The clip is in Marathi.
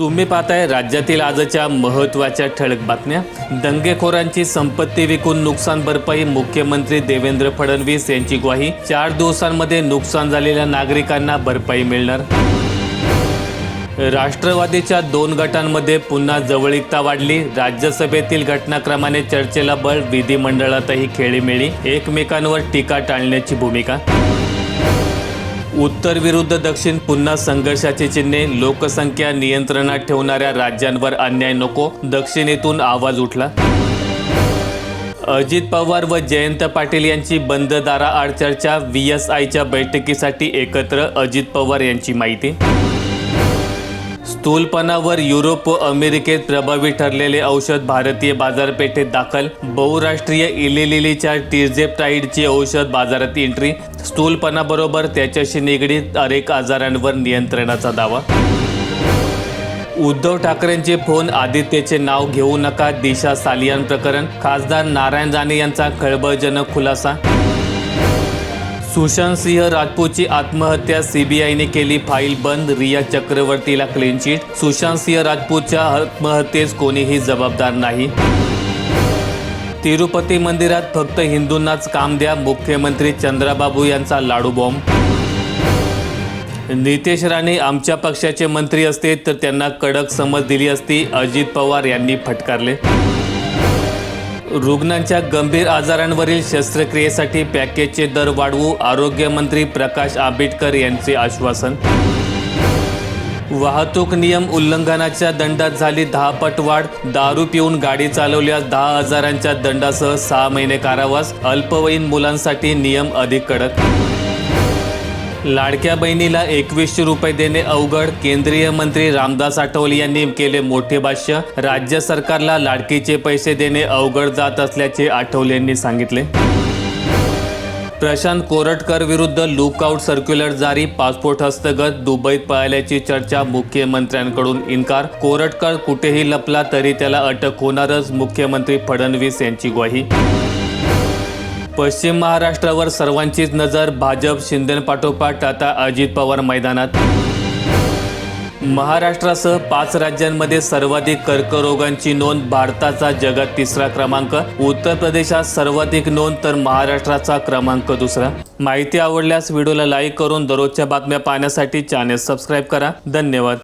तुम्ही पाहताय राज्यातील आजच्या महत्त्वाच्या ठळक बातम्या. दंगेखोरांची संपत्ती विकून नुकसान भरपाई मुख्यमंत्री देवेंद्र फडणवीस यांची ग्वाही. चार दिवसांमध्ये नुकसान झालेल्या नागरिकांना भरपाई मिळणार. राष्ट्रवादीच्या दोन गटांमध्ये पुन्हा जवळीकता वाढली. राज्यसभेतील घटनाक्रमाने चर्चेला बळ विधिमंडळातही खेळीमेळी एकमेकांवर टीका टाळण्याची भूमिका. उत्तर विरुद्ध दक्षिण पुन्हा संघर्षाची चिन्हे लोकसंख्या नियंत्रणात ठेवणाऱ्या राज्यांवर अन्याय नको दक्षिणेतून आवाज उठला. अजित पवार व जयंत पाटील यांची बंद दाराआड चर्चा व्ही एस आयच्या बैठकीसाठी एकत्र अजित पवार यांची माहिती स्थूलपणावर युरोप व अमेरिकेत प्रभावी ठरलेले औषध भारतीय बाजारपेठेत दाखल. बहुराष्ट्रीय इलेलिलीच्या टिर्जेप्टाईडची औषध बाजारात एंट्री स्थूलपणाबरोबर त्याच्याशी निगडीत अनेक आजारांवर नियंत्रणाचा दावा. उद्धव ठाकरेंचे फोन आदित्यचे नाव घेऊ नका दिशा सालियान प्रकरण. खासदार नारायण राणे यांचा खळबळजनक खुलासा. सुशांत सिंह राजपूतची आत्महत्या सीबीआयने केली. फाईल बंद. रिया चक्रवर्तीला क्लीन चिट सुशांत सिंह राजपूतच्या आत्महत्येस कोणीही जबाबदार नाही. तिरुपती मंदिरात फक्त हिंदूंनाच काम द्या. मुख्यमंत्री चंद्राबाबू यांचा लाडू बॉम्ब नितेश राणे आमच्या पक्षाचे मंत्री असते तर त्यांना कडक समज दिली असती. अजित पवार यांनी फटकारले. रुग्णांच्या गंभीर आजारांवरील शस्त्रक्रियेसाठी पॅकेजचे दर वाढवू आरोग्यमंत्री प्रकाश आंबेडकर यांचे आश्वासन. वाहतूक नियम उल्लंघनाच्या दंडात झाली दहा पट वाढ. दारू पिऊन गाडी चालवल्यास दहा हजारांच्या दंडासह सहा महिने कारावास. अल्पवयीन मुलांसाठी नियम अधिक कडक. लाडक्या बहिणीला एकवीसशे रुपये देणे अवघड. केंद्रीय मंत्री रामदास आठवले यांनी केले मोठे भाष्य. राज्य सरकारला लाडकीचे पैसे देणे अवघड जात असल्याचे आठवले यांनी सांगितले. प्रशांत कोरटकर विरुद्ध लुकआउट सर्क्युलर जारी. पासपोर्ट हस्तगत. दुबईत पळाल्याची चर्चा मुख्यमंत्र्यांकडून इन्कार. कोरटकर कुठेही लपला तरी त्याला अटक होणारच मुख्यमंत्री फडणवीस यांची ग्वाही. पश्चिम महाराष्ट्रावर सर्वांचीच नजर भाजप शिंदेपाठोपाठ आता अजित पवार मैदानात. महाराष्ट्रासह पाच राज्यांमध्ये सर्वाधिक कर्करोगांची नोंद भारताचा जगात तिसरा क्रमांक उत्तर प्रदेशात सर्वाधिक नोंद तर महाराष्ट्राचा क्रमांक दुसरा. माहिती आवडल्यास व्हिडिओला लाईक करून दररोजच्या बातम्या पाहण्यासाठी चॅनेल सबस्क्राईब करा. धन्यवाद.